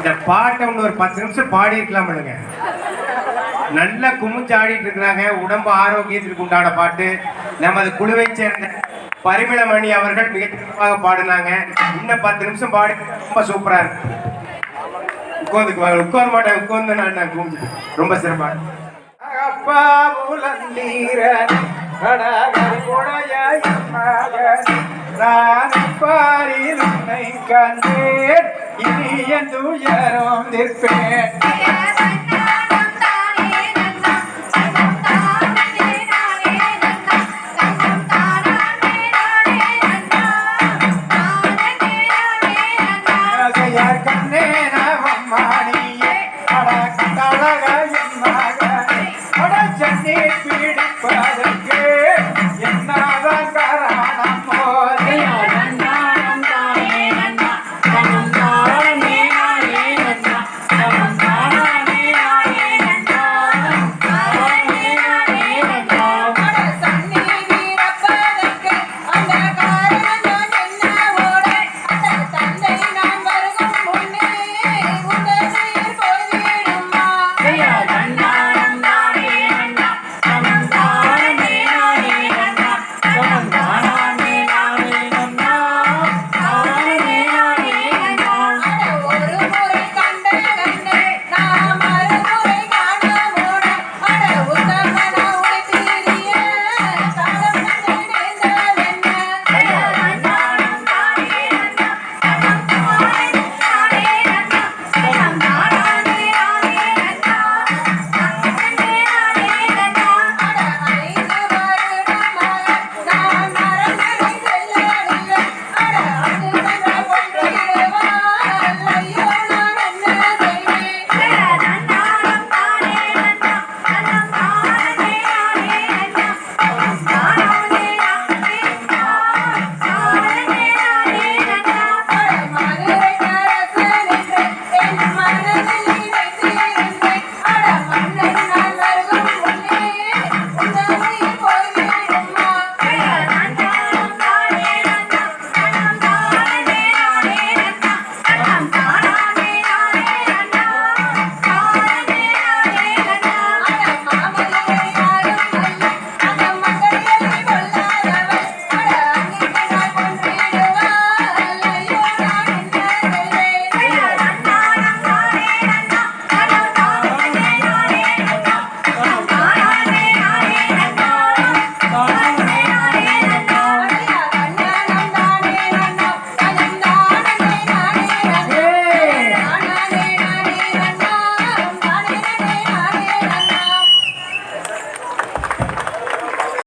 இந்த பாட்டை ஒன்று ஒரு பத்து நிமிஷம் பாடி இருக்கலாம்னுங்க நல்லா குமிச்சு ஆடிட்டு இருக்கிறாங்க. உடம்பு ஆரோக்கியத்திற்கு உண்டான பாட்டு. நமது குழுவை சேர்ந்த பரிமளமணி அவர்கள் மிக சிறப்பாக பாடினாங்க. இன்னும் பத்து நிமிஷம் பாடி ரொம்ப சூப்பரா இருக்கு. உட்காந்துக்குவாங்க உட்கார மாட்டேன் உட்கார்ந்து நான் நான் ரொம்ப சிறப்பாக அப்பா முலந்தீரன் கடகருடைய உன்னை கண்டேன் இனி என் துயரும் நிற்பேன்